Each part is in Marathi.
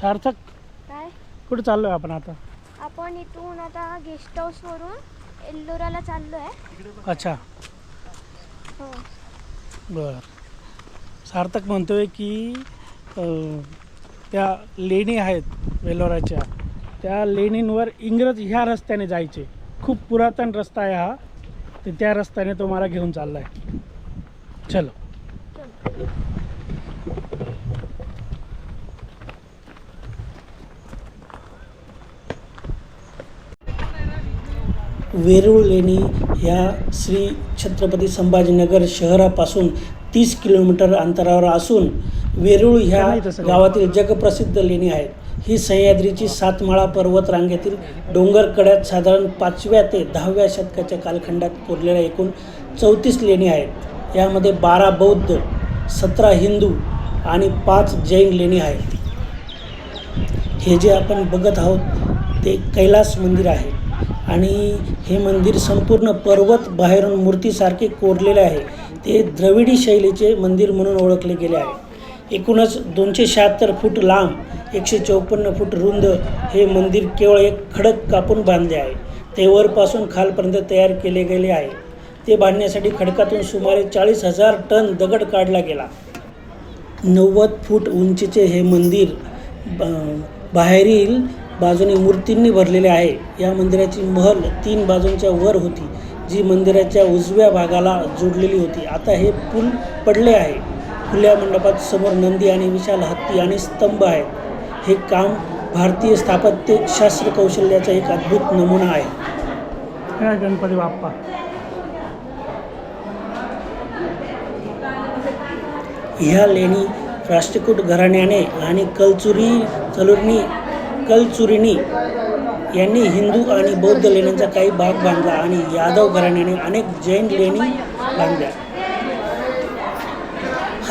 सार्थक काय? कुठे चाललोय आपण आता? आपण इथून आता गेस्ट हाऊसवरून एल्लोराला चाललो आहे अच्छा. हो. बर. सार्थक म्हणतोय की अं, त्या लेणी आहेत वेलोराच्या त्या लेणींवर इंग्रज ह्या रस्त्याने जायचे. खूप पुरातन रस्ता आहे हा तर त्या रस्त्याने तो मला घेऊन चाललाय. चलो. वेरूळ लेणी ह्या श्री छत्रपती संभाजीनगर शहरापासून तीस किलोमीटर अंतरावर असून वेरूळ ह्या. गावातील जगप्रसिद्ध लेणी आहेत. ही सह्याद्रीची सातमाळा पर्वत रांगेतील डोंगर कड्यात साधारण पाचव्या ते दहाव्या शतकाच्या कालखंडात कोरलेल्या एकूण चौतीस लेणी आहेत. यामध्ये बारा बौद्ध सतरा हिंदू आणि पाच जैन लेणी आहेत. हे जे आपण बघत आहोत ते कैलास मंदिर आहे. आणि हे मंदिर संपूर्ण पर्वत बाहेरून मूर्तीसारखे कोरलेले आहे. ते द्रविडी शैलीचे मंदिर म्हणून ओळखले गेले आहे. एकूणच दोनशे शहात्तर फूट लांब एकशे चौपन्न फूट रुंद हे मंदिर केवळ एक खडक कापून बांधले आहे. ते वरपासून खालपर्यंत तयार केले गेले आहे. ते बांधण्यासाठी खडकातून सुमारे चाळीस हजार टन दगड काढला गेला. नव्वद फूट उंचीचे हे मंदिर ब- बाहेरील बाजूने मूर्तींनी भरलेले आहे. या मंदिराची महल तीन बाजूंच्या वर होती जी मंदिराच्या उजव्या भागाला जोडलेली होती. आता हे पूल पडले आहे. खुल्या मंडपात समोर नंदी आणि विशाल हत्ती आणि स्तंभ आहेत. हे काम भारतीय स्थापत्य शास्त्र कौशल्याचा एक अद्भुत नमुना आहे. गणपती बाप्पा. ह्या लेणी राष्ट्रकूट घराण्याने आणि कलचुरी चलुर्णी कलचुरिणी यांनी हिंदू आणि बौद्ध लेण्यांचा काही भाग बांधला आणि यादव घराण्याने अनेक जैन लेणी बांधल्या.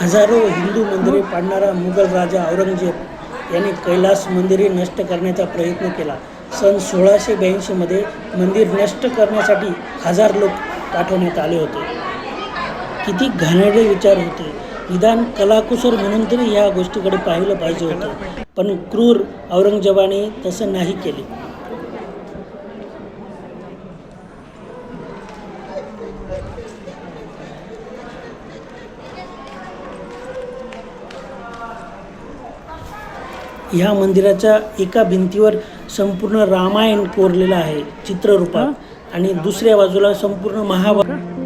हजारो हिंदू मंदिरे पाडणारा मुघल राजा औरंगजेब यांनी कैलास मंदिरे नष्ट करण्याचा प्रयत्न केला. सन सोळाशे ब्याऐंशीमध्ये मंदिर नष्ट करण्यासाठी हजार लोक पाठवण्यात आले होते. किती घाणेरडे विचार होते. निदान कलाकुसर म्हणून तरी ह्या गोष्टीकडे पाहिलं पाहिजे होतं. पण क्रूर औरंगजेबाने तसं नाही केले. ह्या मंदिराच्या एका भिंतीवर संपूर्ण रामायण कोरलेलं आहे चित्ररूपात. आणि दुसऱ्या बाजूला संपूर्ण महाभारत.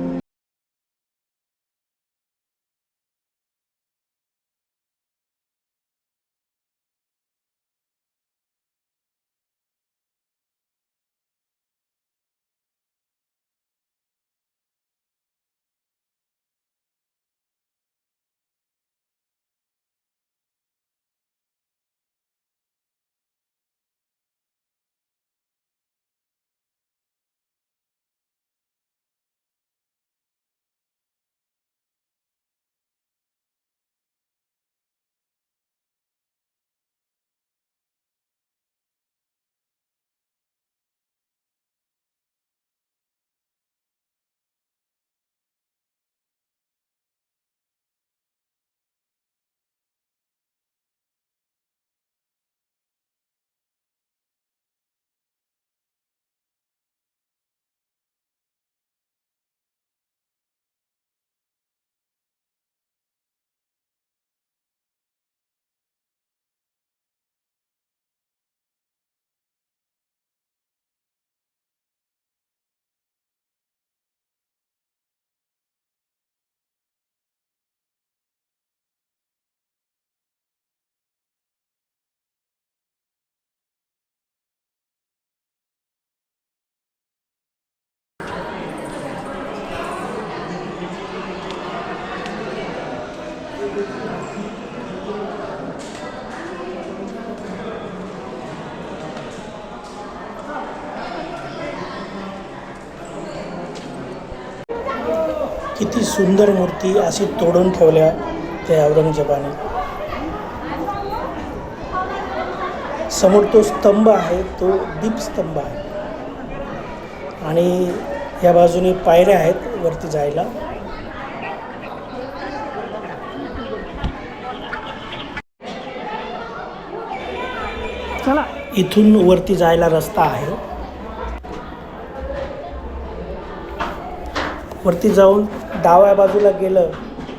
किती सुंदर मूर्ती अशी तोडून ठेवल्या त्या औरंगजेबाने. समोर तो स्तंभ आहे तो दीपस्तंभ आहे. आणि या बाजूने पायऱ्या आहेत वरती जायला. चला. इथून वरती जायला रस्ता आहे. वरती जाऊन डाव्या बाजूला गेलं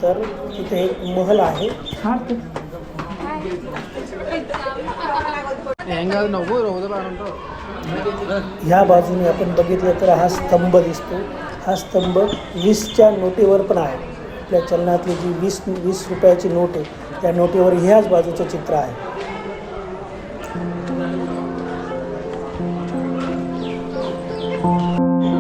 तर तिथे एक महल आहे. ह्या बाजूने आपण बघितलं तर हा स्तंभ दिसतो. हा स्तंभ वीसच्या नोटीवर पण आहे. आपल्या चलनातली जी वीस वीस रुपयाची नोट आहे त्या नोटीवर ह्याच बाजूचं चित्र आहे. फोटो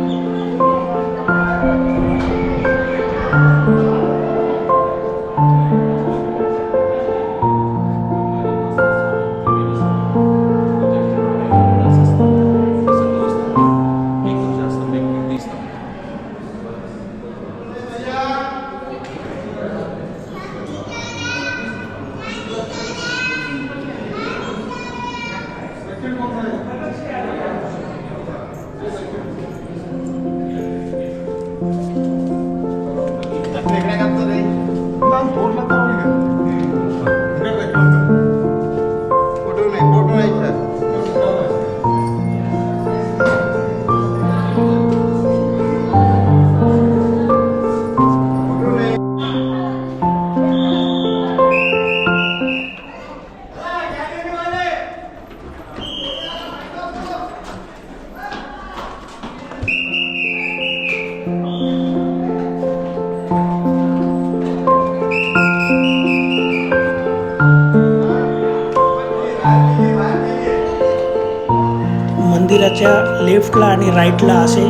मंदिराच्या लेफ्टला आणि राईटला असे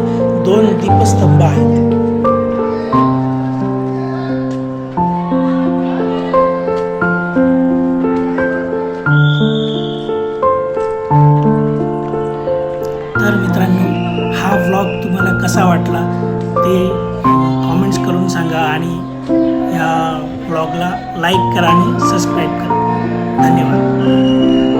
दोन दीपस्तंभ आहेत. तर मित्रांनो हा व्लॉग तुम्हाला कसा वाटला ते कॉमेंट्स करून सांगा आणि या व्लॉगला लाईक करा आणि सबस्क्राईब करा. धन्यवाद.